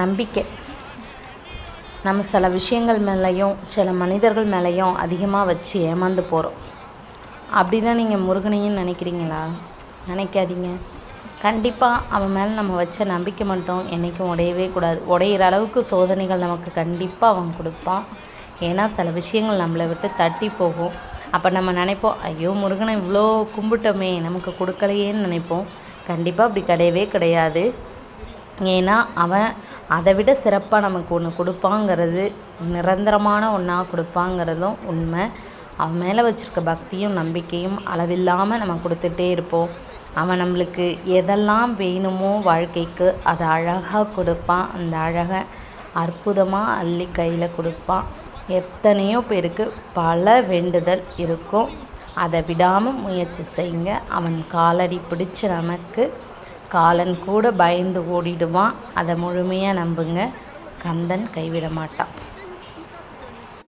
நம்பிக்கை. நம்ம சில விஷயங்கள் மேலேயும் சில மனிதர்கள் மேலேயும் அதிகமாக வச்சு ஏமாந்து போகிறோம் அப்படி தான் நீங்கள் முருகனையும் நினைக்கிறீங்களா? நினைக்காதீங்க. கண்டிப்பாக அவன் மேலே நம்ம வச்ச நம்பிக்கை மட்டும் என்றைக்கும் உடையவே கூடாது. உடையிற அளவுக்கு சோதனைகள் நமக்கு கண்டிப்பாக அவன் கொடுப்பான். ஏன்னா சில விஷயங்கள் நம்மளை விட்டு தட்டி போகும். அப்போ நம்ம நினைப்போம் ஐயோ முருகனை இவ்வளோ கும்பிட்டோமே நமக்கு கொடுக்கலையேன்னு நினைப்போம். கண்டிப்பாக அப்படி கிடையவே கிடையாது. ஏன்னா அவன் அதை விட சிறப்பாக நமக்கு ஒன்று கொடுப்பாங்கிறது நிரந்தரமான ஒன்றா கொடுப்பாங்கிறதும் உண்மை. அவன் மேலே வச்சுருக்க பக்தியும் நம்பிக்கையும் அளவில்லாமல் நம்ம கொடுத்துட்டே இருப்போம். அவன் நம்மளுக்கு எதெல்லாம் வேணுமோ வாழ்க்கைக்கு அதை அழகாக கொடுப்பான். அந்த அழகை அற்புதமாக அள்ளி கையில் கொடுப்பான். எத்தனையோ பேருக்கு பல வேண்டுதல் இருக்கும். அதை விடாமல் முயற்சி செய்யுங்க. அவன் காலடி பிடிச்ச நமக்கு காலன் கூட பயந்து ஓடிடுவான். அதை முழுமையாக நம்புங்க. கந்தன் கைவிட மாட்டான்